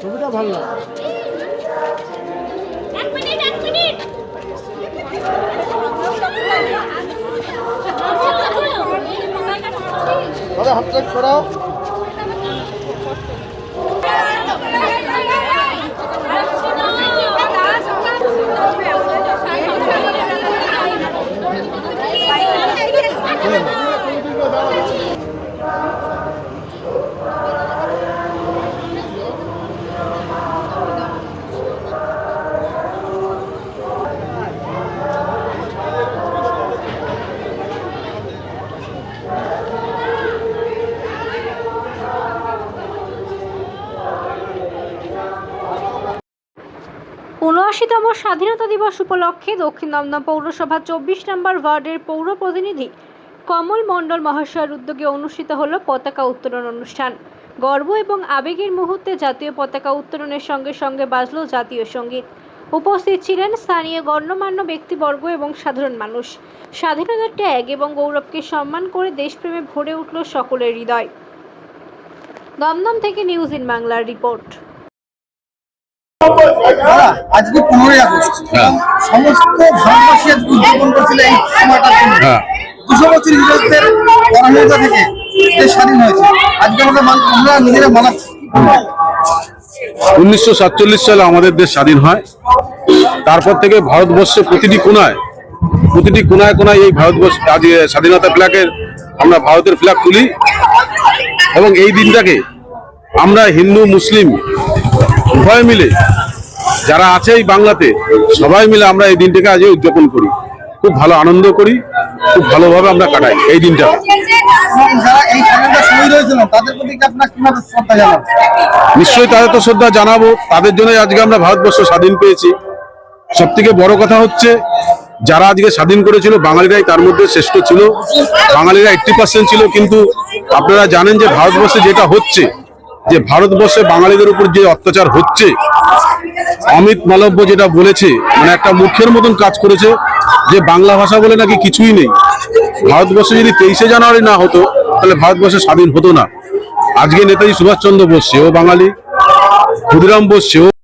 ছবিটা ভালো লাগে দাদা একটু সরাও উনআশিতম স্বাধীনতা দিবস উপলক্ষে দক্ষিণ দমদম পৌরসভা চব্বিশ নম্বর ওয়ার্ডের পৌর প্রতিনিধি কমল মণ্ডল মহাশয়ের উদ্যোগে অনুষ্ঠিত হল পতাকা উত্তোলন অনুষ্ঠান। গর্ব এবং আবেগের মুহূর্তে জাতীয় পতাকা উত্তোলনের সঙ্গে সঙ্গে বাজল জাতীয় সংগীত। উপস্থিত ছিলেন স্থানীয় গণ্যমান্য ব্যক্তিবর্গ এবং সাধারণ মানুষ। স্বাধীনতার ত্যাগ এবং গৌরবকে সম্মান করে দেশপ্রেমে ভরে উঠল সকলের হৃদয়। দমদম থেকে নিউজ ইন বাংলার রিপোর্ট। আজকে পনেরোই আগস্ট। হ্যাঁ। সমস্ত ভারতবাসী উদযাপন করছিল এই সময়টার জন্য। হ্যাঁ। দুশো বছর ইংরেজদের পরামর্শ থেকে স্বাধীন হয়েছে। আজকে আমরা আমরা নিজেরা মানাচ্ছি। উনিশশো সাতচল্লিশ সালে আমাদের দেশ স্বাধীন হয়। তারপর থেকে ভারতবর্ষে প্রতিটি কোনায় প্রতিটি কোনায় কোনায় এই ভারতবর্ষ আজ স্বাধীনতা ফ্ল্যাগের আমরা ভারতের ফ্ল্যাগ তুলি। এবং এই দিনটাকে আমরা হিন্দু মুসলিম উভয় মিলে যারা আছে এই বাংলাতে, সবাই মিলে আমরা এই দিনটাকে আজ উদযাপন করি। খুব ভালো আনন্দ করি, খুব ভালোভাবে আমরা কাটাই এই দিনটা। নিশ্চয়ই তাদের তো শ্রদ্ধা জানাব, তাদের জন্যই আজকে আমরা ভারতবর্ষ স্বাধীন পেয়েছি। সব থেকে বড় কথা হচ্ছে, যারা আজকে স্বাধীন করেছিল, বাঙালিরাই তার মধ্যে শ্রেষ্ঠ ছিল। বাঙালিরা এইট্টি পার্সেন্ট ছিল, কিন্তু আপনারা জানেন যে ভারতবর্ষে যেটা হচ্ছে, যে ভারতবর্ষে বাঙালিদের উপর যে অত্যাচার হচ্ছে অমিত মালব্য যেটা বলেছে মানে একটা মুখের মতন কাজ করেছে, যে বাংলা ভাষা বলে নাকি কিছুই নেই। ভারতবর্ষে যদি তেইশে জানুয়ারি না হতো, তাহলে ভারতবর্ষে স্বাধীন হতো না। আজকে নেতাজি সুভাষচন্দ্র বোস, সেও বাঙালি। ক্ষুদিরাম বোস, সেও